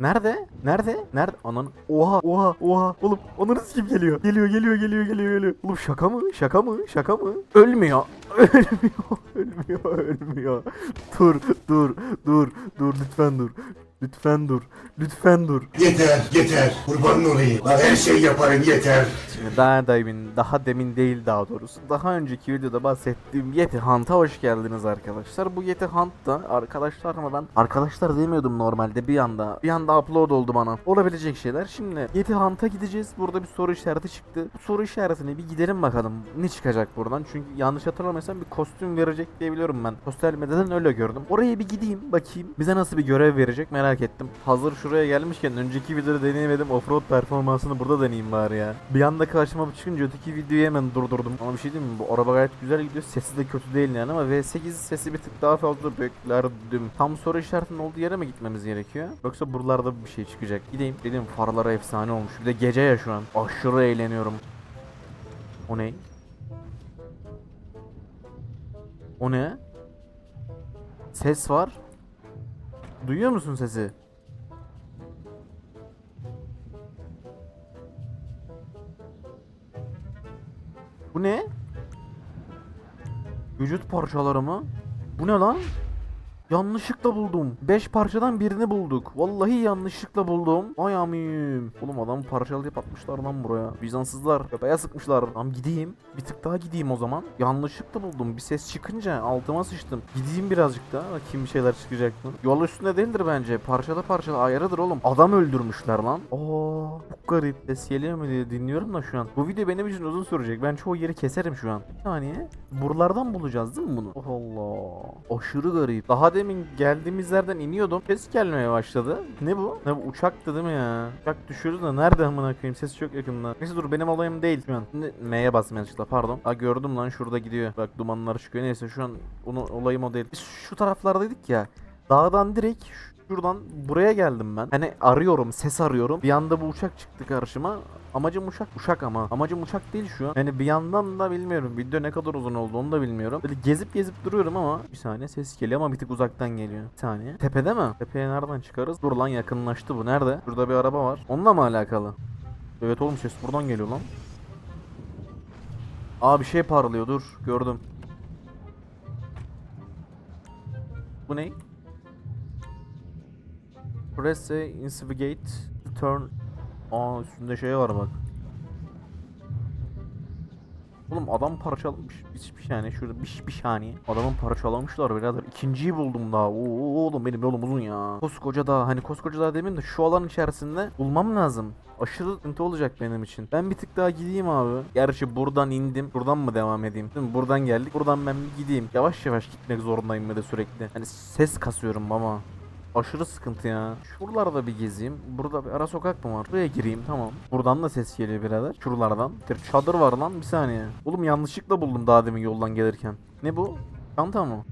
Nerede? Nerede? Nerede? Anan. Oha oha oha. Oğlum onun kim geliyor? Geliyor geliyor geliyor geliyor geliyor. Oğlum şaka mı? Şaka mı? Şaka mı? Ölmüyor. Ölmüyor. Ölmüyor. Ölmüyor. Dur dur dur dur lütfen dur. Lütfen dur. Lütfen dur. Yeter, yeter. Kurban olayım. Lan her şey yaparım yeter. Şimdi daha demin, daha demin değil daha doğrusu. Daha önceki videoda bahsettiğim Yeti Hunt'a hoş geldiniz arkadaşlar. Bu Yeti Hunt da arkadaşlar ama ben arkadaşlar demiyordum normalde bir anda. Bir anda upload oldu bana. Olabilecek şeyler. Şimdi Yeti Hunt'a gideceğiz. Burada bir soru işareti çıktı. Bu soru işaretine bir gidelim bakalım. Ne çıkacak buradan? Çünkü yanlış hatırlamıyorsam bir kostüm verecek diye biliyorum ben. Sosyal medyadan öyle gördüm. Oraya bir gideyim bakayım. Bize nasıl bir görev verecek merak ettim. Hazır şuraya gelmişken önceki videoda deneyemedim. Offroad performansını burada deneyeyim bari ya. Bir anda karşıma çıkınca öteki videoyu hemen durdurdum. Ama bir şey diyeyim mi? Bu araba gayet güzel gidiyor. Sesi de kötü değil yani ama V8 sesi bir tık daha fazla beklerdim. Tam soru işaretinin olduğu yere mi gitmemiz gerekiyor? Yoksa buralarda bir şey çıkacak. Gideyim. Dedim farları efsane olmuş. Bir de gece ya şu an. Aşırı eğleniyorum. O ne? O ne? Ses var. Duyuyor musun sesi? Bu ne? Vücut parçaları mı? Bu ne lan? Yanlışlıkla buldum. 5 parçadan birini bulduk. Vallahi yanlışlıkla buldum. Ay amim. Oğlum adamı parçalayıp atmışlar lan buraya. Bizansızlar. Köpeğe sıkmışlar. Tamam gideyim. Bir tık daha gideyim o zaman. Yanlışlıkla buldum. Bir ses çıkınca altıma sıçtım. Gideyim birazcık daha. Bakayım bir şeyler çıkacak mı? Yol üstünde değildir bence. Parçala parçala ayarıdır oğlum. Adam öldürmüşler lan. Oo, çok garip. Ses geliyor mu diye dinliyorum da şu an. Bu video benim için uzun sürecek. Ben çoğu yeri keserim şu an. Bir saniye. Buralardan bulacağız değil mi bunu? Oh Allah. Aşırı garip. Daha demin geldiğimiz yerden iniyordum. Ses gelmeye başladı. Ne bu? Ne bu? Uçaktı değil mi ya? Uçak düşüyoruz da nerede amına koyayım? Ses çok yakında. Neyse dur benim olayım değil. Şimdi M'ye basmaya yanlışlıkla pardon. Ha gördüm lan şurada gidiyor. Bak dumanlar çıkıyor. Neyse şu an onu olayım o değil. Biz şu taraflardaydık ya. Dağdan direkt şuradan buraya geldim ben. Hani arıyorum, ses arıyorum. Bir anda bu uçak çıktı karşıma. Amacım uçak, uçak ama. Amacım uçak değil şu an. Yani bir yandan da bilmiyorum. Video ne kadar uzun oldu onu da bilmiyorum. Böyle gezip gezip duruyorum ama bir saniye ses geliyor ama bir tık uzaktan geliyor. Bir saniye. Tepede mi? Tepeye nereden çıkarız? Dur lan yakınlaştı bu. Nerede? Şurada bir araba var. Onunla mı alakalı? Evet oğlum ses buradan geliyor lan. Aa bir şey parlıyor dur. Gördüm. Bu ne? Press A, instigate, turn. Aa üstünde şey var bak. Oğlum adam parçalamış. Bir, bir saniye şurada bir, bir saniye. Adamın parçalamışlar birader. İkinciyi buldum daha. Oo, oğlum benim yolum uzun ya. Koskoca dağ. Hani koskoca dağ demeyeyim de şu alan içerisinde bulmam lazım. Aşırı sıkıntı olacak benim için. Ben bir tık daha gideyim abi. Gerçi buradan indim. Buradan mı devam edeyim? Değil mi? Buradan geldik. Buradan ben bir gideyim. Yavaş yavaş gitmek zorundayım bir de sürekli. Hani ses kasıyorum ama. Aşırı sıkıntı ya. Şuralarda bir gezeyim. Burada bir ara sokak mı var? Buraya gireyim tamam. Buradan da ses geliyor birader. Şuralardan. Bir çadır var lan bir saniye. Oğlum yanlışlıkla buldum daha demin yoldan gelirken. Ne bu? Çanta mı?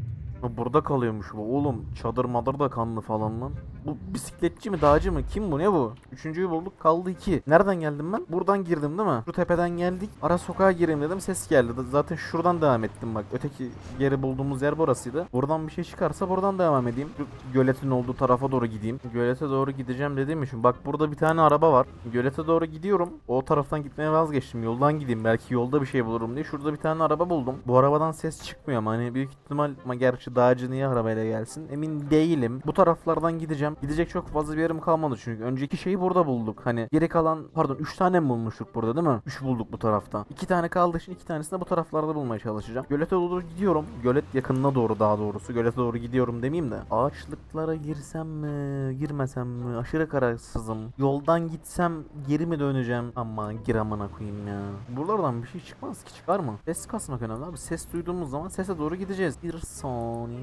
Burada kalıyormuş bu. Oğlum çadır madır da kanlı falan lan. Bu bisikletçi mi dağcı mı? Kim bu ne bu? Üçüncüyü bulduk kaldı iki. Nereden geldim ben? Buradan girdim değil mi? Şu tepeden geldik. Ara sokağa gireyim dedim ses geldi. Zaten şuradan devam ettim bak. Öteki yeri bulduğumuz yer burasıydı. Buradan bir şey çıkarsa buradan devam edeyim. Şu göletin olduğu tarafa doğru gideyim. Gölete doğru gideceğim dediğim için. Bak burada bir tane araba var. Gölete doğru gidiyorum. O taraftan gitmeye vazgeçtim. Yoldan gideyim. Belki yolda bir şey bulurum diye. Şurada bir tane araba buldum. Bu arabadan ses çıkmıyor ama hani büyük ihtimal ama gerçi dağcı niye arabayla gelsin emin değilim. Bu taraflardan gideceğim. Gidecek çok fazla bir yerim kalmadı çünkü. Önceki şeyi burada bulduk. Hani geri kalan pardon 3 tane mi bulmuştuk burada değil mi? 3 bulduk bu tarafta. 2 tane kaldı için 2 tanesini de bu taraflarda bulmaya çalışacağım. Gölete doğru gidiyorum. Gölet yakınına doğru daha doğrusu. Gölete doğru gidiyorum demeyeyim de. Ağaçlıklara girsem mi? Girmesem mi? Aşırı kararsızım. Yoldan gitsem geri mi döneceğim? Ama gir amına koyayım ya. Buralardan bir şey çıkmaz ki çıkar mı? Ses kasmak önemli abi. Ses duyduğumuz zaman sese doğru gideceğiz. Bir saniye.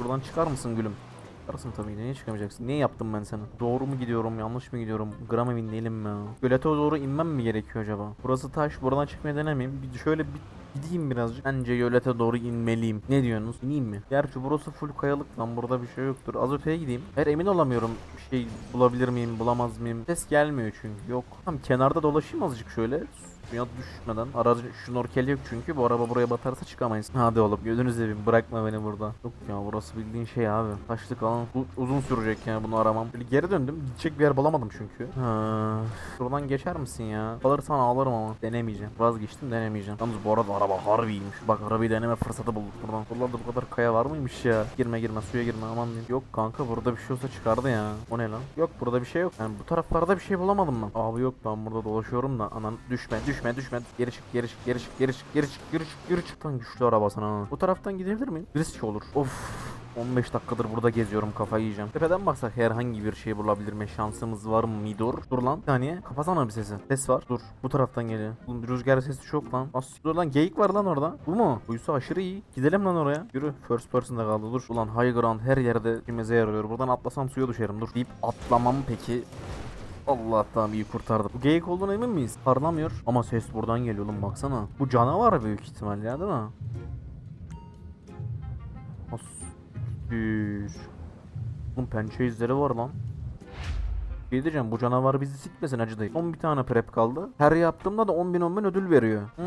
Buradan çıkar mısın gülüm? Çıkarsın tabii niye çıkamayacaksın? Niye yaptım ben sana? Doğru mu gidiyorum yanlış mı gidiyorum? Gram emin değilim ya. Gölete doğru inmem mi gerekiyor acaba? Burası taş buradan çıkmaya denemeyeyim. Bir şöyle bir Gideyim birazcık. Bence gölete doğru inmeliyim. Ne diyorsunuz? İneyim mi? Gerçi burası full kayalık lan. Burada bir şey yoktur. Az öteye gideyim. Hayır emin olamıyorum. Bir şey bulabilir miyim, bulamaz mıyım? Ses gelmiyor çünkü. Yok. Tamam kenarda dolaşayım azıcık şöyle. Suya düşmeden. Aracı şnorkel yok çünkü. Bu araba buraya batarsa çıkamayız. Hadi oğlum gözünü seveyim. Bırakma beni burada. Yok ya burası bildiğin şey abi. Taşlık alan. Bu uzun sürecek yani bunu aramam. Böyle geri döndüm. Gidecek bir yer bulamadım çünkü. Ha. Şuradan geçer misin ya? Kalırsan ağlarım ama. Denemeyeceğim. Vazgeçtim denemeyeceğim. Yalnız bu arada araba harbiymiş. Bak arabayı deneme fırsatı bulduk buradan. Buralarda bu kadar kaya var mıymış ya? Girme girme suya girme aman diyeyim. Yok kanka burada bir şey olsa çıkardı ya. O ne lan? Yok burada bir şey yok. Yani bu taraflarda bir şey bulamadım ben. Abi yok ben burada dolaşıyorum da. Anan düşme düşme düşme. Geri çık geri çık geri çık geri çık geri çık geri çık geri çık. Lan güçlü araba sana. Bu taraftan gidebilir miyim? Risk olur. Of. 15 dakikadır burada geziyorum kafayı yiyeceğim. Tepeden baksak herhangi bir şey bulabilme şansımız var mı Midor? Dur lan bir saniye. Kapasana bir sesi. Ses var. Dur. Bu taraftan geliyor. Oğlum rüzgar sesi çok lan. As dur lan geyik var lan orada. Bu mu? Buysa aşırı iyi. Gidelim lan oraya. Yürü. First person'da kaldı. Dur. Ulan high ground her yerde kimize yarıyor. Buradan atlasam suya düşerim. Dur. Deyip atlamam peki. Allah tamam iyi kurtardı. Bu geyik olduğuna emin miyiz? Parlamıyor. Ama ses buradan geliyor oğlum baksana. Bu canavar büyük ihtimal ya değil mi? As Üf. Oğlum pençe izleri var lan. Şey diyeceğim bu canavar bizi sikmesin acı değil. Son bir tane prep kaldı. Her yaptığımda da 10 bin 10 bin ödül veriyor. Hmm,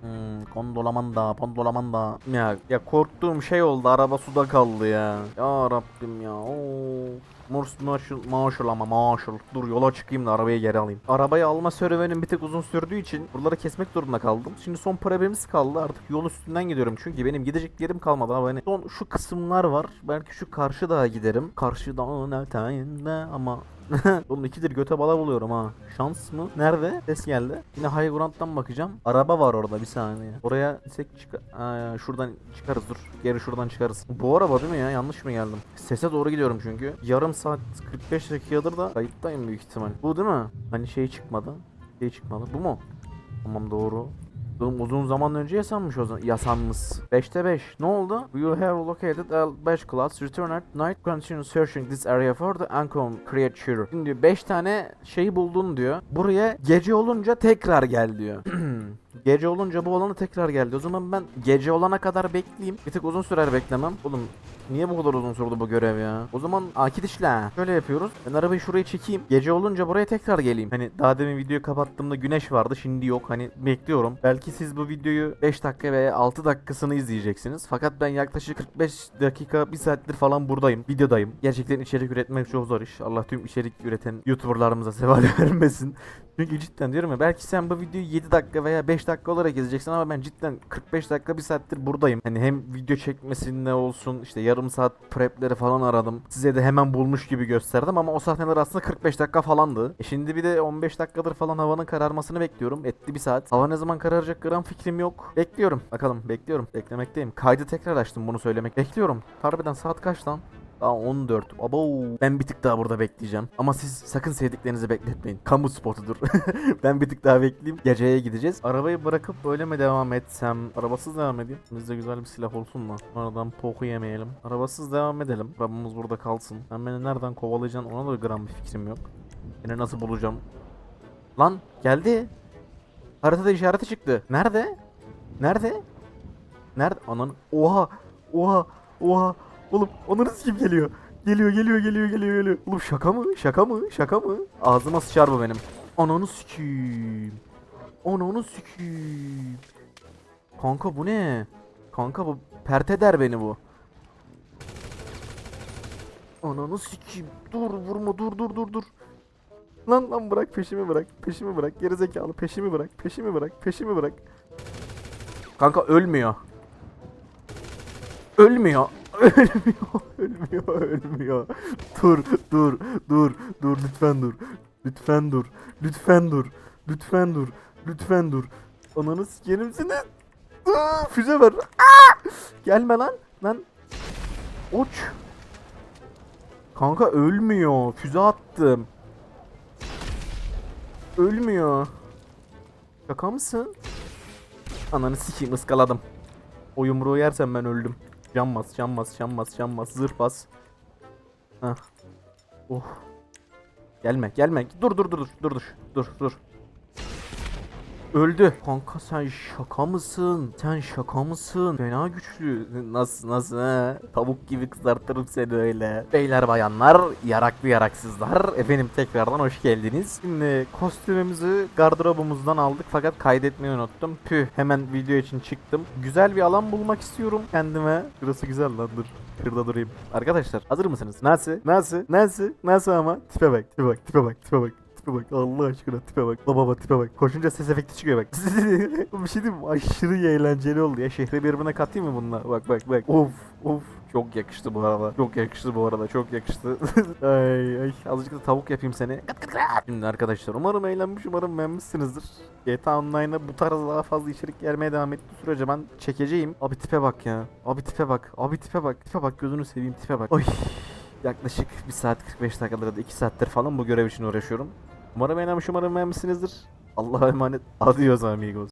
hmm. Kondolamanda, kondolamanda. Ya, ya korktuğum şey oldu araba suda kaldı ya. Ya Rabbim ya. Oo. Murs maşul maşul ama maşul. Dur yola çıkayım da arabayı geri alayım. Arabayı alma serüvenim bir tek uzun sürdüğü için buraları kesmek zorunda kaldım. Şimdi son prepimiz kaldı artık yol üstünden gidiyorum. Çünkü benim gidecek yerim kalmadı abi. Hani son şu kısımlar var. Belki şu karşı dağa giderim. Karşı dağın eteğinde ama Oğlum ikidir göte bala buluyorum ha. Şans mı? Nerede? Ses geldi. Yine High Ground'dan bakacağım. Araba var orada bir saniye. Oraya sek çık şuradan çıkarız dur. Geri şuradan çıkarız. Bu araba değil mi ya? Yanlış mı geldim? Sese doğru gidiyorum çünkü. Yarım saat 45 dakikadır da kayıttayım büyük ihtimal. Bu değil mi? Hani şey çıkmadı. Şey çıkmadı. Bu mu? Tamam doğru. Oğlum uzun zaman önce yasanmış o zaman. Yasanmış. 5'te 5. Ne oldu? You have located a 5 class. Return at night. Continue searching this area for the unknown creature. Şimdi diyor 5 tane şey buldun diyor. Buraya gece olunca tekrar gel diyor. Gece olunca bu olana tekrar geldi. O zaman ben gece olana kadar bekleyeyim. Bir tık uzun sürer beklemem. Oğlum niye bu kadar uzun sürdü bu görev ya? O zaman akit işle. Şöyle yapıyoruz. Ben arabayı şuraya çekeyim. Gece olunca buraya tekrar geleyim. Hani daha demin videoyu kapattığımda güneş vardı. Şimdi yok. Hani bekliyorum. Belki siz bu videoyu 5 dakika veya 6 dakikasını izleyeceksiniz. Fakat ben yaklaşık 45 dakika 1 saattir falan buradayım. Videodayım. Gerçekten içerik üretmek çok zor iş. Allah tüm içerik üreten YouTuber'larımıza seval vermesin. Çünkü cidden diyorum ya belki sen bu videoyu 7 dakika veya 5 dakika olarak izleyeceksin ama ben cidden 45 dakika 1 saattir buradayım. Hani hem video çekmesinde olsun işte yarım saat prepleri falan aradım. Size de hemen bulmuş gibi gösterdim ama o sahneler aslında 45 dakika falandı. E şimdi bir de 15 dakikadır falan havanın kararmasını bekliyorum. Etti bir saat. Hava ne zaman kararacak gram fikrim yok. Bekliyorum. Bakalım bekliyorum. Beklemekteyim. Kaydı tekrar açtım bunu söylemek. Bekliyorum. Harbiden saat kaç lan? Daha 14. Abo. Ben bir tık daha burada bekleyeceğim. Ama siz sakın sevdiklerinizi bekletmeyin. Kamu spotudur. ben bir tık daha bekleyeyim. Geceye gideceğiz. Arabayı bırakıp böyle mi devam etsem? Arabasız devam edeyim. Bizde güzel bir silah olsun da. Oradan poku yemeyelim. Arabasız devam edelim. Arabamız burada kalsın. Ben beni nereden kovalayacaksın ona da gram bir fikrim yok. Beni nasıl bulacağım? Lan geldi. Haritada işareti çıktı. Nerede? Nerede? Nerede? Anan. Oha. Oha. Oha. Oğlum onları kim geliyor? Geliyor geliyor geliyor geliyor geliyor. Oğlum şaka mı? Şaka mı? Şaka mı? Ağzıma sıçar bu benim. Ananı sikiyim. Ananı sikiyim. Kanka bu ne? Kanka bu pert eder beni bu. Ananı sikiyim. Dur vurma dur dur dur dur. Lan lan bırak peşimi bırak. Peşimi bırak. Gerizekalı peşimi bırak. Peşimi bırak. Peşimi bırak. Kanka ölmüyor. Ölmüyor. Ölmüyor. Ölmüyor. Ölmüyor. Dur. Dur. Dur. Dur. Lütfen dur. Lütfen dur. Lütfen dur. Lütfen dur. Lütfen dur. Ananı sikerim seni. Füze ver. Gelme lan. Lan. Uç. Kanka ölmüyor. Füze attım. Ölmüyor. Şaka mısın? Ananı sikeyim ıskaladım. O yumruğu yersen ben öldüm. Can bas, can bas, can bas, can bas, zırh bas. Hah. Oh. Gelme, gelme. Dur, dur, dur, dur, dur, dur, dur, dur. Öldü. Kanka sen şaka mısın? Sen şaka mısın? Fena güçlü. Nasıl nasıl he? Tavuk gibi kızartırım seni öyle. Beyler bayanlar, yaraklı yaraksızlar. Efendim tekrardan hoş geldiniz. Şimdi kostümümüzü gardırobumuzdan aldık fakat kaydetmeyi unuttum. Püh hemen video için çıktım. Güzel bir alan bulmak istiyorum kendime. Şurası güzel lan dur. Şurada durayım. Arkadaşlar hazır mısınız? Nasıl? Nasıl? Nasıl? Nasıl ama? Tipe bak, tipe bak, tipe bak, tipe bak. Tipe bak Allah aşkına tipe bak. Baba baba tipe bak. Koşunca ses efekti çıkıyor bak. bir şey diyeyim? Aşırı eğlenceli oldu ya. Şehre birbirine katayım mı bununla? Bak bak bak. Of of. Çok yakıştı bu arada. Çok yakıştı bu arada. Çok yakıştı. ay ay. Azıcık da tavuk yapayım seni. Kat. Şimdi arkadaşlar umarım eğlenmiş umarım beğenmişsinizdir. GTA Online'a bu tarz daha fazla içerik gelmeye devam ettiği sürece ben çekeceğim. Abi tipe bak ya. Abi tipe bak. Abi tipe bak. Tipe bak gözünü seveyim tipe bak. Oy. Yaklaşık 1 saat 45 dakikadır ya da 2 saattir falan bu görev için uğraşıyorum. Umarım beğenmiş, umarım beğenmişsinizdir. Allah'a emanet. Adios amigos.